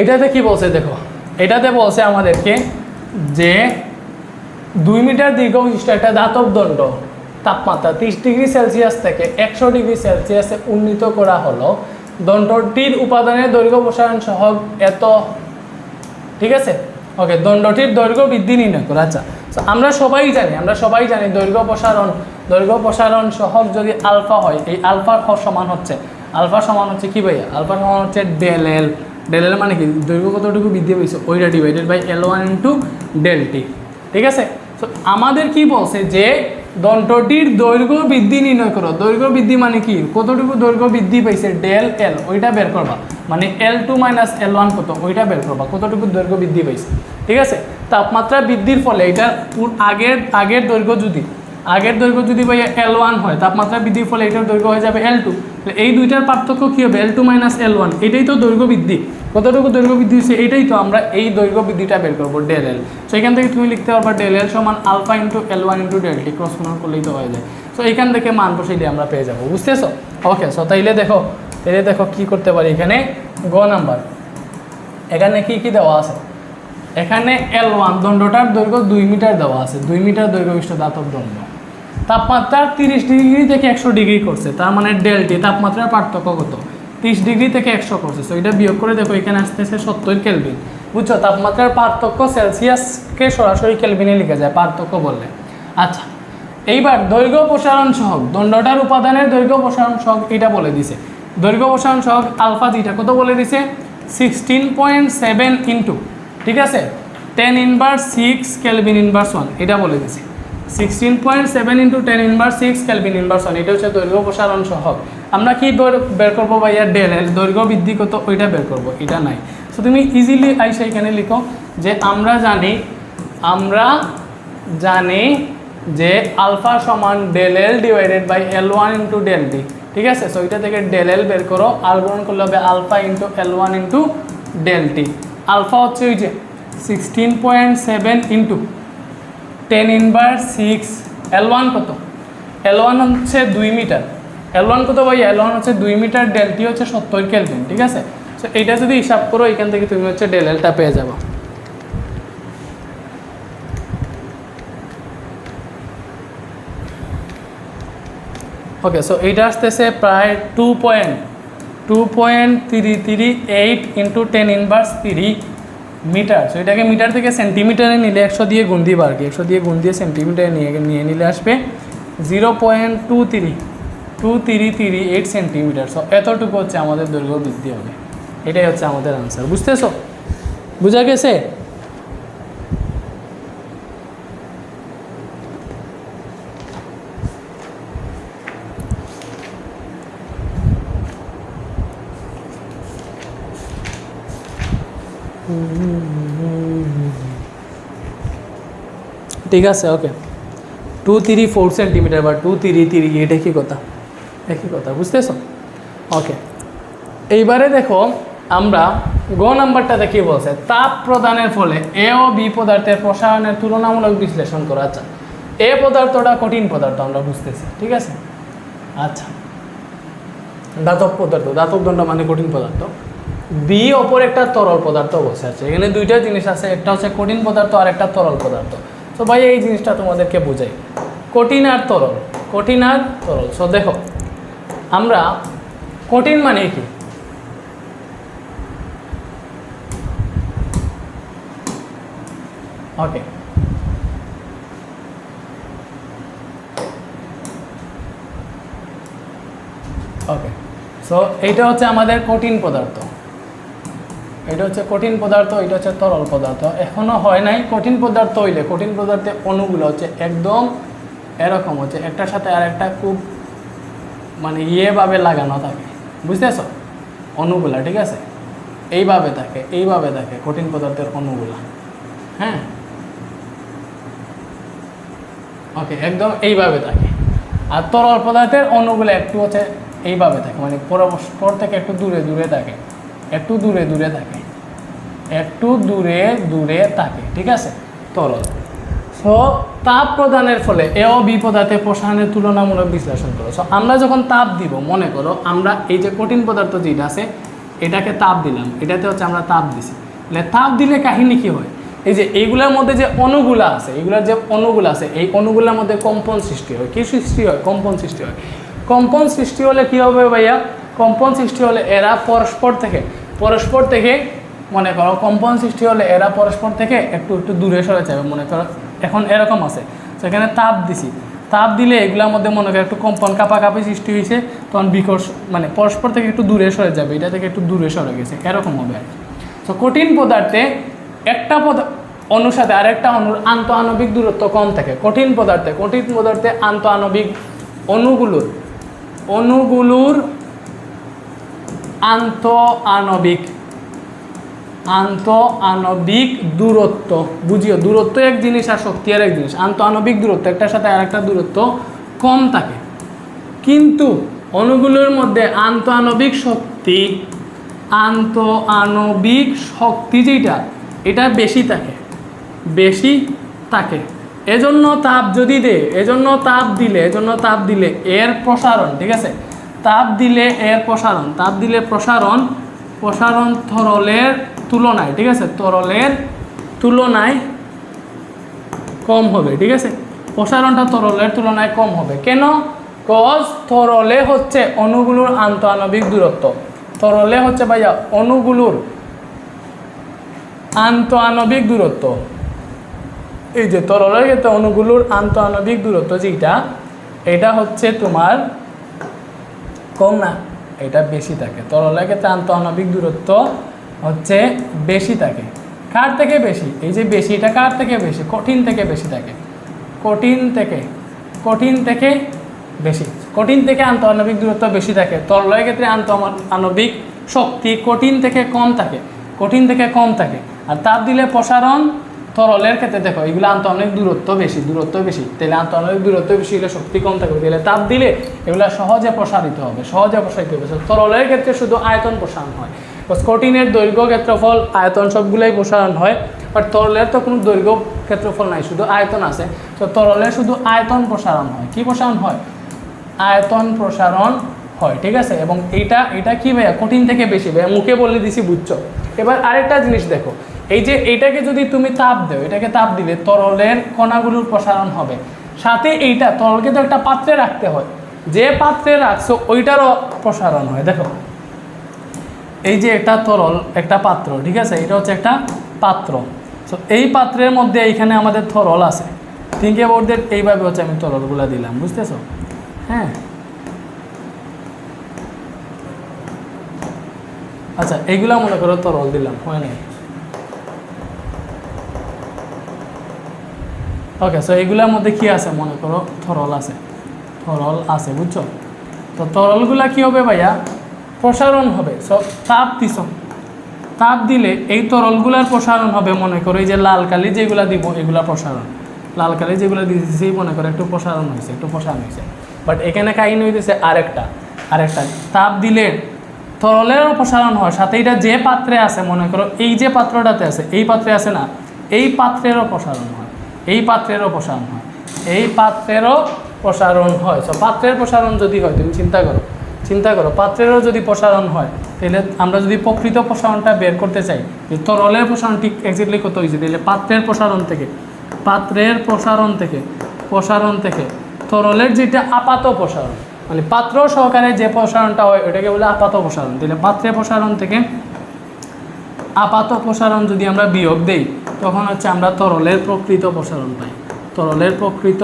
এটাতে কি বলছে দেখো, এটাতে বলছে আমাদেরকে যে দুই মিটার দীর্ঘ বিশিষ্ট একটা ধাতব দণ্ড, তাপমাত্রা ত্রিশ ডিগ্রি সেলসিয়াস থেকে একশো ডিগ্রি সেলসিয়াসে উন্নীত করা হলো। দণ্ডটির উপাদানের দৈর্ঘ্য প্রসারণ সহ এত, ঠিক আছে? ওকে, দণ্ডটির দৈর্ঘ্য বৃদ্ধি নির্ণয় করো আচ্ছা। আমরা সবাই জানি, আমরা সবাই জানি দৈর্ঘ্য প্রসারণ দৈর্ঘ্য প্রসারণ সহগ যদি আলফা হয়, এই আলফার সমান হচ্ছে। আলফা সমান হচ্ছে কি ভাইয়া? আলফা সমান হচ্ছে ডেল এল। ডেল মানে কি? দৈর্ঘ্য কতটুকু বৃদ্ধি পেয়েছে ওইটা divided by L one into del T ঠিক আছে? তো আমাদের কি বলছে যে দণ্ডটির দৈর্ঘ্য বৃদ্ধি নির্ণয় করো। দৈর্ঘ্য বৃদ্ধি মানে কি? কতটুকু দৈর্ঘ্য বৃদ্ধি পাইছে? ডেল এল ওইটা বের করবা। মানে L two minus L one কত? ওইটা বের করবা। কতটুকু দৈর্ঘ্য বৃদ্ধি পাইছে? ঠিক আছে? তাপমাত্রা বৃদ্ধির ফলে এটা আগের আগের দৈর্ঘ্য যদি আগের দৈর্ঘ্য যদি ভাই এল ওয়ান হয়, তাপমাত্রা বৃদ্ধির ফলে এটার দৈর্ঘ্য হয়ে যাবে এল টু এই দুইটার পার্থক্য কী হবে? L two minus L one এটাই তো দৈর্ঘ্য বৃদ্ধি। কতটুকু দৈর্ঘ্য বৃদ্ধি হচ্ছে এটাই তো আমরা এই দৈর্ঘ্য বৃদ্ধিটা বের করব ডেল এল সো এখান থেকে তুমি লিখতে পারবা ডেল এল সমান alpha into L one into del T cross গুণন করলেই তো হয়ে যায়। সো এখান থেকে মান বসাইলে আমরা পেয়ে যাব, বুঝতেছো? ওকে সো তাইলে দেখো তাইলে দেখো কি করতে পারি এখানে? গ নাম্বার। এখানে কি কি দেওয়া আছে? এখানে এল ওয়ান দণ্ডটার দৈর্ঘ্য দুই মিটার দেওয়া আছে। দুই মিটার দৈর্ঘ্য বিশিষ্ট দাতব দণ্ড। তাপমাত্রা তিরিশ ডিগ্রি থেকে একশো ডিগ্রি করছে, তার মানে ডেলটি তাপমাত্রার পার্থক্য কত? তিরিশ ডিগ্রি থেকে একশো করছে সো এটা বিয়োগ করে দেখো, এখানে আসতেছে সত্তর কেলভিন বুঝছ? তাপমাত্রার পার্থক্য সেলসিয়াসকে সরাসরি কেলভিনে লিখে যায়, পার্থক্য বললে। আচ্ছা এইবার দৈর্ঘ্য প্রসারণ সহগ, দণ্ডটার উপাদানের দৈর্ঘ্য প্রসারণ সহগ এটা বলে দিছে। দৈর্ঘ্য প্রসারণ সহগ আলফা যেটা কত বলে দিছে? সিক্সটিন পয়েন্ট সেভেন ইন্টু, ঠিক আছে? Ten inverse six kelvin inverse one, এটা বলে দিছে। Sixteen point seven into ten inverse six kelvin inverse one এটা হচ্ছে দৈর্ঘ্য প্রসারণ সহগ। আমরা কি বের- বের বা ভাইয়া? ডেল এল দৈর্ঘ্য বৃদ্ধি কত? ওইটা বের করব, এটা নাই। সো তুমি ইজিলি আইসা এখানে লিখো যে আমরা জানি আমরা জানি যে আলফা সমান del L divided by L one into del D ঠিক আছে? সো এটা থেকে ডেল এল বের করো আর গ্রহণ করলে হবে alpha into L one into del T alpha হচ্ছে ওই যে sixteen point seven into ten inverse six L one কত? এল ওয়ান হচ্ছে দুই মিটার। এল ওয়ান কত ভাই? এল ওয়ান হচ্ছে দুই মিটার ডেল টি হচ্ছে সত্তর কেলভিন ঠিক আছে? সো এটা যদি হিসাব করো, এখান থেকে তুমি হচ্ছে ডেল এলটা পেয়ে যাব। ওকে সো এইটা আসতেছে প্রায় two point two point three three eight into ten inverse three metre so এটাকে মিটার থেকে সেন্টিমিটারে নিলে একশো দিয়ে গুণ দিয়ে কি একশো দিয়ে গুণ দিয়ে সেন্টিমিটারে নিয়ে নিয়ে নিলে আসবে zero point two three two three three eight centimetre so এতটুকু হচ্ছে আমাদের দৈর্ঘ্য বৃদ্ধি হবে। এটাই হচ্ছে আমাদের আনসার বুঝতেছো? বুঝা গেছে? ঠিক আছে okay two three four centimetre বা টু থ্রি থ্রি এটা কি কথা, একই কথা, বুঝতেছো? ওকে এইবারে দেখো, আমরা গ নাম্বারটাতে কি বলছে, তাপ প্রদানের ফলে এ ও বি পদার্থের প্রসারণের তুলনামূলক বিশ্লেষণ করা আচ্ছা এ পদার্থটা কঠিন পদার্থ, আমরা বুঝতেছি, ঠিক আছে? আচ্ছা। দাতব পদার্থ দাতব দণ্ড মানে কঠিন পদার্থ। বি অপর একটা তরল পদার্থ বসে আছে, এখানে দুইটা জিনিস আছে, একটা হচ্ছে কঠিন পদার্থ আর একটা তরল পদার্থ। তো ভাই এই জিনিসটা তোমাদেরকে বোঝাই। কঠিন আর তরল, কঠিন আর তরল। সো দেখো, আমরা কঠিন মানে কি? ওকে ওকে সো এইটা হচ্ছে আমাদের কঠিন পদার্থ। এটা হচ্ছে কঠিন পদার্থ, এটা হচ্ছে তরল পদার্থ। এখনও হয় নাই কঠিন পদার্থ হইলে, কঠিন পদার্থের অণুগুলো হচ্ছে একদম এরকম হচ্ছে, একটার সাথে আর একটা খুব মানে ইয়েভাবে লাগানো থাকে। বুঝতেছ? অণুগুলা, ঠিক আছে? এইভাবে থাকে এইভাবে থাকে কঠিন পদার্থের অণুগুলা। হ্যাঁ? ওকে, একদম এইভাবে থাকে। আর তরল পদার্থের অণুগুলো একটু হচ্ছে এইভাবে থাকে মানে পরস্পর থেকে একটু দূরে দূরে থাকে, একটু দূরে দূরে থাকে। একটু দূরে দূরে থাকে, ঠিক আছে? তরল। সো তাপ প্রদানের ফলে এ ও বি পদার্থের প্রসারণের তুলনামূলক বিশ্লেষণ করো। সো আমরা যখন তাপ দিব, মনে করো আমরা এই যে কঠিন পদার্থ যেটা আছে, এটাকে তাপ দিলাম, এটাতে হচ্ছে আমরা তাপ দিছি। তাহলে তাপ দিলে কাহিনী কি হয়? এই যে এইগুলোর মধ্যে যে অণুগুলা আছে এইগুলোর যে অণুগুলো আছে, এই অণুগুলোর মধ্যে কম্পন সৃষ্টি হয়। কি সৃষ্টি হয়? কম্পন সৃষ্টি হয়। কম্পন সৃষ্টি হলে কি হবে ভাইয়া? কম্পন সৃষ্টি হলে এরা পরস্পর থেকে পরস্পর থেকে মনে করো, কম্পন সৃষ্টি হলে এরা পরস্পর থেকে একটু একটু দূরে সরে যাবে, মনে করো। এখন এরকম আছে। সেখানে তাপ দিছি। তাপ দিলে এগুলোর মধ্যে মনে করো একটু কম্পন কাপাকাপি সৃষ্টি হয়েছে, তখন বিকর্ষ মানে পরস্পর থেকে একটু দূরে সরে যাবে, এটা থেকে একটু দূরে সরে গেছে, এরকম হবে আর তো কঠিন পদার্থে একটা পদ, অণুর সাথে আরেকটা অণুর আন্ত আণবিক দূরত্ব কম থাকে। কঠিন পদার্থে কঠিন পদার্থে আন্ত আণবিক অণুগুলোর অণুগুলোর আন্ত আণবিক আন্ত আণবিক দূরত্ব। বুঝিও, দূরত্ব এক জিনিস আর শক্তি আর এক জিনিস। আন্ত আণবিক দূরত্ব, একটার সাথে আরেকটা দূরত্ব কম থাকে। কিন্তু অণুগুলোর মধ্যে আন্ত আণবিক শক্তি, আন্ত আণবিক শক্তি যেটা এটা বেশি থাকে বেশি থাকে। এজন্য তাপ যদি দে, এজন্য তাপ দিলে, এজন্য তাপ দিলে এর প্রসারণ, ঠিক আছে? তাপ দিলে এর প্রসারণ, তাপ দিলে প্রসারণ প্রসারণ তরলের তুলনায়, ঠিক আছে? তরলের তুলনায় কম হবে, ঠিক আছে? প্রসারণটা তরলের তুলনায় কম হবে। কেন? কজ তরলে হচ্ছে অণুগুলোর আন্তঃআণবিক দূরত্ব। তরলে হচ্ছে ভাইয়া অণুগুলোর আন্তঃআণবিক দূরত্ব। এই যে তরলের ক্ষেত্রে অণুগুলোর আন্তঃআণবিক দূরত্ব যেটা এটা হচ্ছে তোমার কম না, এটা বেশি থাকে। তরলের ক্ষেত্রে আন্তঃআণবিক দূরত্ব হচ্ছে বেশি থাকে। কার থেকে বেশি? এই যে বেশি এটা কার থেকে বেশি? কঠিন থেকে বেশি থাকে। কঠিন থেকে কঠিন থেকে বেশি। কঠিন থেকে আন্তঃআণবিক দূরত্ব বেশি থাকে। তরলের ক্ষেত্রে আন্ত আণবিক শক্তি কঠিন থেকে কম থাকে। কঠিন থেকে কম থাকে। আর তাপ দিলে প্রসারণ তরলের ক্ষেত্রে দেখো, এগুলো আন্তঃআণবিক দূরত্ব বেশি দূরত্ব বেশি। তাহলে আন্তঃআণবিক দূরত্ব বেশি হলে শক্তি কম থাকবে। তাহলে তাপ দিলে এগুলো সহজে প্রসারিত হবে, সহজে প্রসারিত হবে। তরলের ক্ষেত্রে শুধু আয়তন প্রসারণ হয়। কঠিনের দৈর্ঘ্য ক্ষেত্রফল, আয়তন সবগুলোই প্রসারণ হয় বাট তরলের তো কোনো দৈর্ঘ্য ক্ষেত্রফল নাই, শুধু আয়তন আছে। তো তরলের শুধু আয়তন প্রসারণ হয়। কি প্রসারণ হয়? আয়তন প্রসারণ হয়, ঠিক আছে? এবং এটা এটা কি ভাইয়া? কঠিন থেকে বেশি। ভাইয়া, মুখে বলে দিছি, বুঝছ? এবার আরেকটা জিনিস দেখো। এই যে এইটাকে যদি তুমি তাপ দেও, এটাকে তাপ দিলে তরলের কণাগুলোর প্রসারণ হবে। সাথে এইটা, তরলকে তো একটা পাত্রে রাখতে হয়। যে পাত্রে রাখছো, ওইটারও প্রসারণ হয়। দেখো। এই যে একটা তরল, একটা পাত্র, ঠিক আছে? এটা হচ্ছে একটা পাত্র। তো এই পাত্রের মধ্যে এইখানে আমাদের তরল আছে। থিঙ্ক দ্যাট এইভাবে হচ্ছে আমি তরলগুলো দিলাম, বুঝতেছো? হ্যাঁ? আচ্ছা এইগুলা মনে করো তরল দিলাম, হয় নাই? ওকে সো এইগুলার মধ্যে কি আছে? মনে করো তরল আছে। তরল আছে, বুঝছ? তো তরলগুলা কি হবে ভাইয়া? প্রসারণ হবে। তাপ দিছ। তাপ দিলে এই তরলগুলার প্রসারণ হবে মনে করো, এই যে লাল কালি যেগুলা দিব, এগুলা প্রসারণ। লাল কালি যেগুলো দিয়েছি মনে করো একটু প্রসারণ হয়েছে একটু প্রসারণ হয়েছে বাট এখানে কাহিনী হইতেছে আরেকটা আরেকটা। তাপ দিলে তরলেরও প্রসারণ হয়, সাথে এটা যে পাত্রে আছে, মনে করো, এই যে পাত্রটাতে আছে, এই পাত্রে আছে না, এই পাত্রেরও প্রসারণ হয়, এই পাত্রেরও প্রসারণ হয়, এই পাত্রেরও প্রসারণ হয়। সো পাত্রের প্রসারণ যদি হয়, তুমি চিন্তা করো চিন্তা করো, পাত্রেরও যদি প্রসারণ হয়, তাহলে আমরা যদি প্রকৃত প্রসারণটা বের করতে চাই, যে তরলের প্রসারণ ঠিক এক্স্যাক্টলি কত হয়েছে, তাহলে পাত্রের প্রসারণ থেকে, পাত্রের প্রসারণ থেকে প্রসারণ থেকে, তরলের যেটা আপাত প্রসারণ মানে পাত্র সহকারে যে প্রসারণটা হয়, ওটাকে বলে আপাত প্রসারণ তাহলে পাত্রের প্রসারণ থেকে আপাত প্রসারণ যদি আমরা বিয়োগ দেই, তখন হচ্ছে আমরা তরলের প্রকৃত প্রসারণ পাই, তরলের প্রকৃত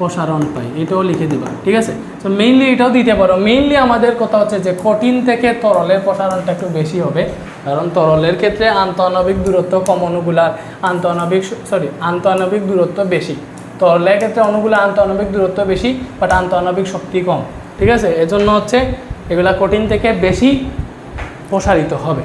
প্রসারণ পাই এটাও লিখে দিবা, ঠিক আছে? তো মেইনলি এটাও দিতে পারো। মেইনলি আমাদের কথা হচ্ছে যে কঠিন থেকে তরলের প্রসারণটা একটু বেশি হবে, কারণ তরলের ক্ষেত্রে আন্তঃআণবিক দূরত্ব কম অণুগুলার আন্তঃআণবিক সরি আন্তঃআণবিক দূরত্ব বেশি। তরলের ক্ষেত্রে অণুগুলো আন্তঃআণবিক দূরত্ব বেশি বাট আন্তঃআণবিক শক্তি কম, ঠিক আছে? এজন্য হচ্ছে এগুলা কঠিন থেকে বেশি প্রসারিত হবে।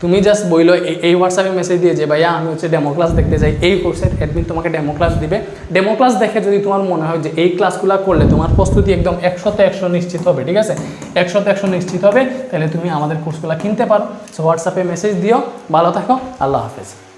তুমি জাস্ট বইলো এই- হোয়াটসঅ্যাপে মেসেজ দিয়ে যে, ভাইয়া, আমি হচ্ছে ডেমো ক্লাস দেখতে যাই এই কোর্সের অ্যাডমিন তোমাকে ডেমো ক্লাস দিবে। ডেমো ক্লাস দেখে যদি তোমার মনে হয় যে, এই ক্লাসগুলো করলে তোমার প্রস্তুতি একদম একশোতে একশো নিশ্চিত হবে, ঠিক আছে? একশোতে একশো নিশ্চিত হবে, তাহলে তুমি আমাদের কোর্সগুলো কিনতে পারো। সো হোয়াটসঅ্যাপে মেসেজ দিও। ভালো থাকো। আল্লাহ হাফেজ।